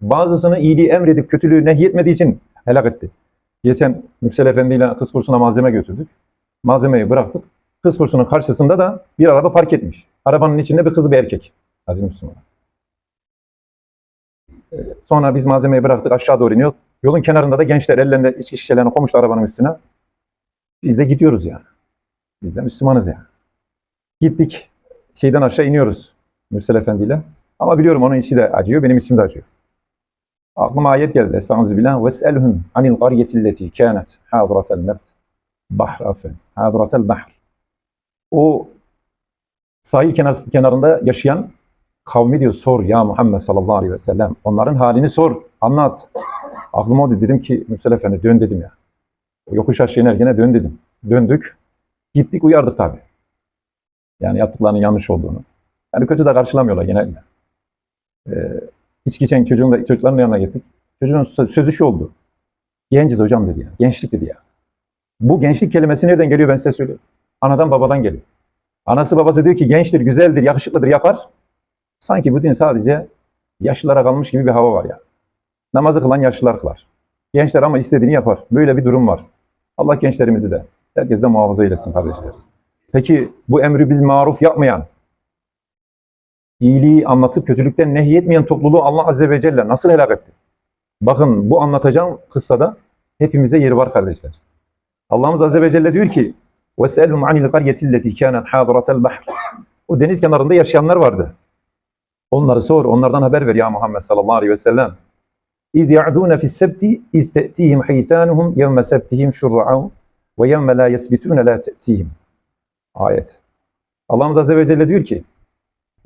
Bazısını iyiliği emredip kötülüğü nehyetmediği için helak etti. Geçen Mürsel Efendi ile kız kursuna malzeme götürdük. Malzemeyi bıraktık. Kız kursunun karşısında da bir araba park etmiş. Arabanın içinde bir kız bir erkek. Aziz Müslüman. Sonra biz malzemeyi bıraktık aşağı doğru iniyoruz. Yolun kenarında da gençler ellerinde içki şişelerini koymuşlar arabanın üstüne. Biz de gidiyoruz yani. Biz de Müslümanız yani. Gittik. Şeyden aşağı iniyoruz Mürsel Efendi ile. Ama biliyorum onun içi de acıyor, benim içim de acıyor. Aklıma ayet geldi. Estaizu billah. Ves'elhum anil qaryetilleti kânet hâdratel mevt. Bahr afen. Hadratel bahr. O sahil kenarında yaşayan kavmi diyor sor ya Muhammed sallallahu aleyhi ve sellem. Onların halini sor, anlat. Aklıma o dedim ki Mürsel Efendi dön dedim ya. O yokuş aşağı inerken dön dedim. Döndük. Gittik uyardık tabi. Yani yaptıklarının yanlış olduğunu. Yani kötü de karşılamıyorlar genelde. Ee, içki içen çocuğun da, çocukların yanına gittik. Çocuğun sö- sözü şu oldu. Genciz hocam dedi ya. Gençlik dedi ya. Bu gençlik kelimesi nereden geliyor ben size söyleyeyim. Anadan babadan geliyor. Anası babası diyor ki gençtir, güzeldir, yakışıklıdır yapar. Sanki bu din sadece yaşlılara kalmış gibi bir hava var ya. Namazı kılan yaşlılar kılar. Gençler ama istediğini yapar. Böyle bir durum var. Allah gençlerimizi de herkes de muhafaza eylesin kardeşler. Peki bu emri bil maruf yapmayan, iyiliği anlatıp kötülükten nehyetmeyen topluluğu Allah Azze ve Celle nasıl helak etti? Bakın bu anlatacağım kıssada hepimize yeri var kardeşler. Allah'ımız Azze ve Celle diyor ki وَسْأَلْهُمْ عَنِ الْقَرْيَةِ الَّتِي كَانَتْ حَاضِرَةَ الْبَحْرِ O deniz kenarında yaşayanlar vardı. Onları sor, onlardan haber ver ya Muhammed sallallahu aleyhi ve sellem. اِذْ يَعْدُونَ فِي السَّبْتِ اِذْ تَأْتِيهِمْ حَيْتَانُهُمْ يَوْمَ سَبْتِهِمْ شُرَّعًا وَيَوْمَ لَا يَسْبِتُونَ لَا تَأْتِيهِمْ Ayet. Allah'ımız Azze ve Celle diyor ki,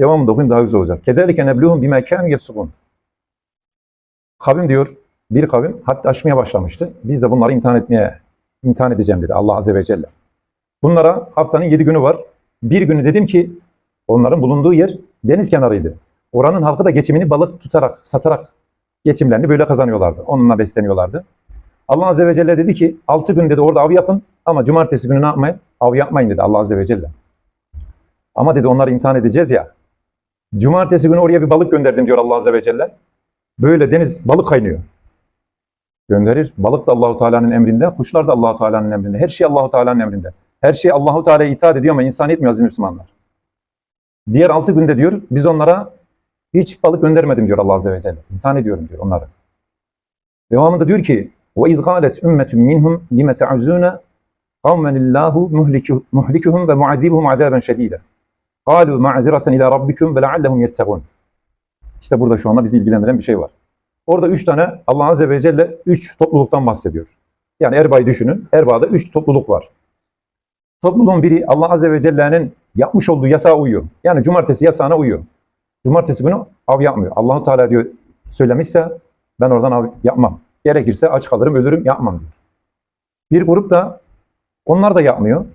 Devamını da okuyayım daha güzel olacak. Kederlike nebluhum bir mekan yefsukun. Kavim diyor, bir kavim hatta aşmaya başlamıştı. Biz de bunları imtihan etmeye, imtihan edeceğim dedi Allah Azze ve Celle. Bunlara haftanın yedi günü var. Bir günü dedim ki onların bulunduğu yer deniz kenarıydı. Oranın halkı da geçimini balık tutarak, satarak geçimlerini böyle kazanıyorlardı. Onunla besleniyorlardı. Allah Azze ve Celle dedi ki altı gün dedi orada av yapın ama cumartesi günü ne yapmayın? Av yapmayın dedi Allah Azze ve Celle. Ama dedi onları imtihan edeceğiz ya. Cumartesi günü oraya bir balık gönderdim diyor Allah Azze ve Celle. Böyle deniz balık kaynıyor. Gönderir. Balık da Allahu Teala'nın emrinde, kuşlar da Allahu Teala'nın emrinde. Her şey Allahu Teala'nın emrinde. Her şey Allahu Teala'ya itaat ediyor ama insan etmiyor aziz Müslümanlar. Diğer altı günde diyor biz onlara hiç balık göndermedim diyor Allah Azze ve Celle. İmtihan ediyorum diyor onları. Devamında diyor ki وَاِذْ قَالَتْ اُمَّةٌ مِّنْهُمْ لِمَ تَعُزُونَ قَوْمًا اللّٰهُ مُهْلِكُهُمْ وَمُعَذِّبُهُمْ عَذَابًا شَد۪يدًا قَالُوا مَعْزِرَةً اِلَى رَبِّكُمْ وَلَعَلَّهُمْ يَتَّقُونَ İşte burada şu anda bizi ilgilendiren bir şey var. Orada üç tane Allah Azze ve Celle üç topluluktan bahsediyor. Yani Erba'yı düşünün. Erba'da üç topluluk var. Topluluğun biri Allah Azze ve Celle'nin yapmış olduğu yasağa uyuyor. Yani cumartesi yasağına uyuyor. Cumartesi günü av yapmıyor. Allahu Teala diyor söylemişse ben oradan av yapmam. Gerekirse aç kalırım ölürüm yapmam diyor. Bir grup da onlar da yapmıyor.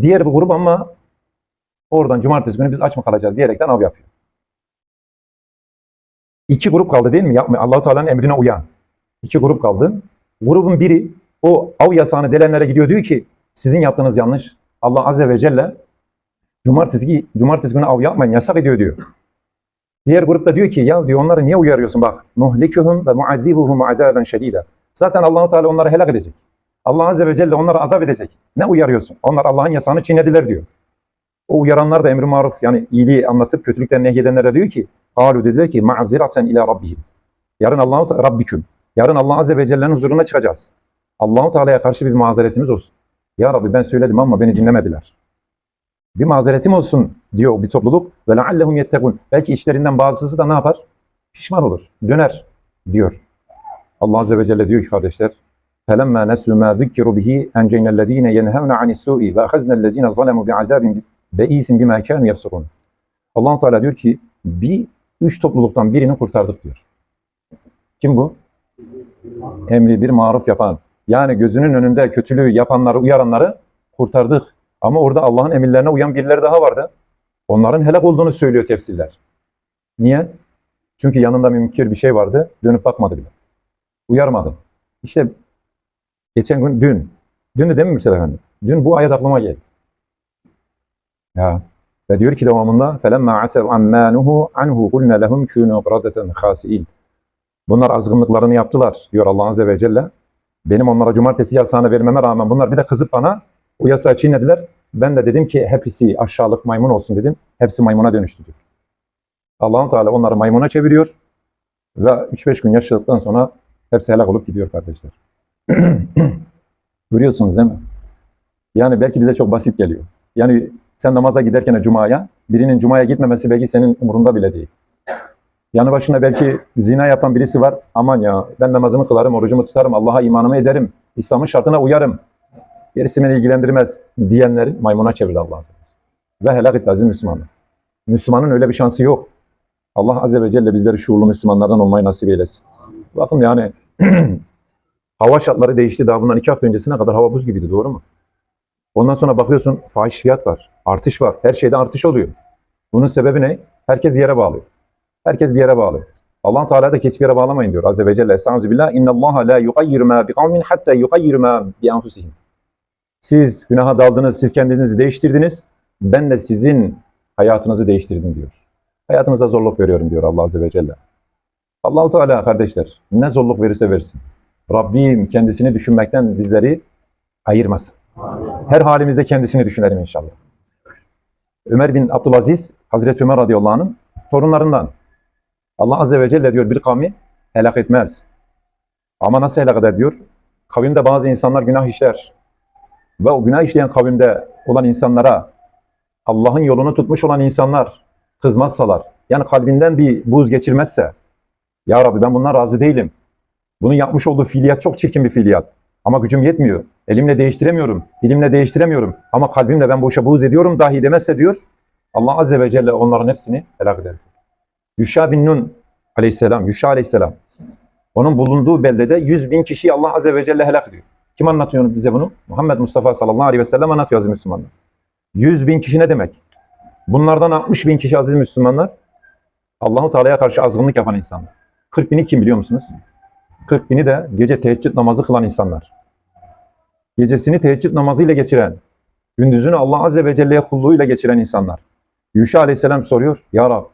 Diğer bir grup ama oradan cumartesi günü biz aç mı kalacağız diyerekten av yapıyor. İki grup kaldı değil mi? Yapmıyor. Allahu Teala'nın emrine uyan. İki grup kaldı. Grubun biri o av yasağını delenlere gidiyor diyor ki sizin yaptığınız yanlış. Allah Azze ve Celle cumartesi, cumartesi günü av yapmayın yasak ediyor diyor. Diğer grupta diyor ki ya diyor onları niye uyarıyorsun bak. Nuhlikuhum ve muazzibuhum azaben şedida. Zaten Allahu Teala onları helak edecek. Allah Azze ve Celle onları azap edecek. Ne uyarıyorsun? Onlar Allah'ın yasağını çiğnediler diyor. O uyaranlar da emri maruf yani iyiliği anlatıp kötülükten nehyedenler de diyor ki Kalu dediler ki ma'ziraten ila rabbihim. Yarın Allahu Te- Rabbiküm. Yarın Allah Azze ve Celle'nin huzuruna çıkacağız. Allahu Teala'ya karşı bir mazeretimiz olsun. Ya Rabbi ben söyledim ama beni dinlemediler. Bir mazeretim olsun diyor bir topluluk. Ve leallehum yettekun. Belki içlerinden bazısı da ne yapar? Pişman olur. Döner diyor. Allah Azze ve Celle diyor ki kardeşler فَلَمَّا نَسُوا مَا ذُكِّرُوا بِهِ اَنْجَيْنَا الَّذ۪ينَ يَنْهَوْنَ عَنِ السُّوءِ وَاَخَزْنَا الَّذ۪ينَ ظَلَمُوا بِعَذَابٍ Beisim bime kânü yefsurun. allah Teala diyor ki bir üç topluluktan birini kurtardık diyor. Kim bu? Emri bir maruf yapan. Yani gözünün önünde kötülüğü yapanları, uyaranları kurtardık. Ama orada Allah'ın emirlerine uyan birileri daha vardı. Onların helak olduğunu söylüyor tefsirler. Niye? Çünkü yanında mümkün bir şey vardı. Dönüp bakmadı bile. Uyarmadı. İşte geçen gün dün. Dün de değil mi Mürsel Efendi? Dün bu ayet aklıma geldi. Ya. Ve diyor ki devamında فَلَمَّا عَتَوْا عَمَّا نُهُوا عَنْهُ قُلْنَا لَهُمْ كُونُوا قِرَدَةً خَاسِئِينَ Bunlar azgınlıklarını yaptılar diyor Allah Azze ve Celle. Benim onlara cumartesi yasağını vermeme rağmen bunlar bir de kızıp bana o yasağı çiğnediler. Ben de dedim ki hepsi aşağılık maymun olsun dedim. Hepsi maymuna dönüştü diyor. allah Teala onları maymuna çeviriyor ve 3-5 gün yaşadıktan sonra hepsi helak olup gidiyor kardeşler. Görüyorsunuz değil mi? Yani belki bize çok basit geliyor. Yani sen namaza giderken cumaya, birinin cumaya gitmemesi belki senin umurunda bile değil. Yanı başında belki zina yapan birisi var. Aman ya ben namazımı kılarım, orucumu tutarım, Allah'a imanımı ederim, İslam'ın şartına uyarım. Gerisi beni ilgilendirmez diyenleri maymuna çevirdi Allah. Ve helak etti aziz Müslümanlar. Müslümanın öyle bir şansı yok. Allah Azze ve Celle bizleri şuurlu Müslümanlardan olmayı nasip eylesin. Bakın yani hava şartları değişti. Daha bundan iki hafta öncesine kadar hava buz gibiydi doğru mu? Ondan sonra bakıyorsun fahiş fiyat var, artış var. Her şeyde artış oluyor. Bunun sebebi ne? Herkes bir yere bağlıyor. Herkes bir yere bağlı. allah Teala da hiçbir yere bağlamayın diyor. Azze ve Celle. Estaizu billah. İnna Allah la yugayyiru ma bi kavmin hatta yugayyiru ma bi anfusihim. Siz günaha daldınız, siz kendinizi değiştirdiniz. Ben de sizin hayatınızı değiştirdim diyor. Hayatınıza zorluk veriyorum diyor Allah Azze ve Celle. Allahu Teala kardeşler ne zorluk verirse versin. Rabbim kendisini düşünmekten bizleri ayırmasın. Her halimizde kendisini düşünelim inşallah. Ömer bin Abdülaziz, Hazreti Ömer radıyallahu anh'ın torunlarından. Allah Azze ve Celle diyor bir kavmi helak etmez. Ama nasıl helak eder diyor? Kavimde bazı insanlar günah işler. Ve o günah işleyen kavimde olan insanlara Allah'ın yolunu tutmuş olan insanlar kızmazsalar, yani kalbinden bir buz geçirmezse, Ya Rabbi ben bundan razı değilim. Bunun yapmış olduğu fiiliyat çok çirkin bir fiiliyat. Ama gücüm yetmiyor. Elimle değiştiremiyorum. Dilimle değiştiremiyorum. Ama kalbimle ben bu işe buğz ediyorum dahi demezse diyor. Allah Azze ve Celle onların hepsini helak eder. Yuşa bin Nun aleyhisselam, Yuşa aleyhisselam. Onun bulunduğu beldede 100 bin kişiyi Allah Azze ve Celle helak ediyor. Kim anlatıyor bize bunu? Muhammed Mustafa sallallahu aleyhi ve sellem anlatıyor aziz Müslümanlar. 100 bin kişi ne demek? Bunlardan 60 bin kişi aziz Müslümanlar Allahu Teala'ya karşı azgınlık yapan insanlar. 40 bini kim biliyor musunuz? 40 bini de gece teheccüd namazı kılan insanlar. Gecesini teheccüd namazıyla geçiren, gündüzünü Allah Azze ve Celle'ye kulluğuyla geçiren insanlar. Yuşa Aleyhisselam soruyor, Ya Rab,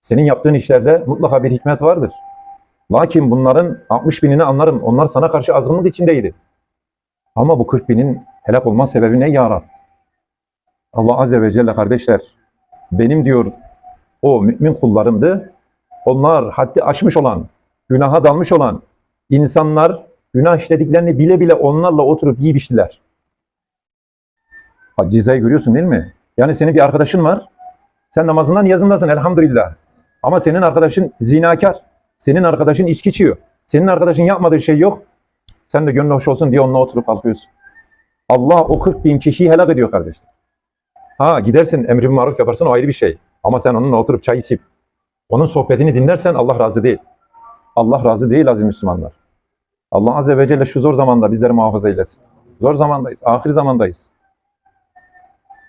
senin yaptığın işlerde mutlaka bir hikmet vardır. Lakin bunların 60 binini anlarım. Onlar sana karşı azgınlık içindeydi. Ama bu 40 binin helak olma sebebi ne Ya Rab? Allah Azze ve Celle kardeşler, benim diyor o mümin kullarımdı. Onlar haddi aşmış olan, günaha dalmış olan insanlar günah işlediklerini bile bile onlarla oturup yiyip içtiler. Ha, Cezayı görüyorsun değil mi? Yani senin bir arkadaşın var. Sen namazından niyazındasın elhamdülillah. Ama senin arkadaşın zinakar. Senin arkadaşın içki içiyor. Senin arkadaşın yapmadığı şey yok. Sen de gönlü hoş olsun diye onunla oturup kalkıyorsun. Allah o 40 bin kişiyi helak ediyor kardeşler. Ha gidersin emri maruf yaparsın o ayrı bir şey. Ama sen onunla oturup çay içip onun sohbetini dinlersen Allah razı değil. Allah razı değil aziz Müslümanlar. Allah Azze ve Celle şu zor zamanda bizleri muhafaza eylesin. Zor zamandayız. Ahir zamandayız.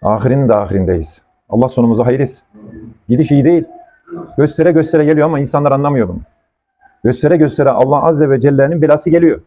Ahirinin de ahirindeyiz. Allah sonumuzu hayır etsin. Gidiş iyi değil. Göstere göstere geliyor ama insanlar anlamıyor bunu. Göstere göstere Allah Azze ve Celle'nin belası geliyor.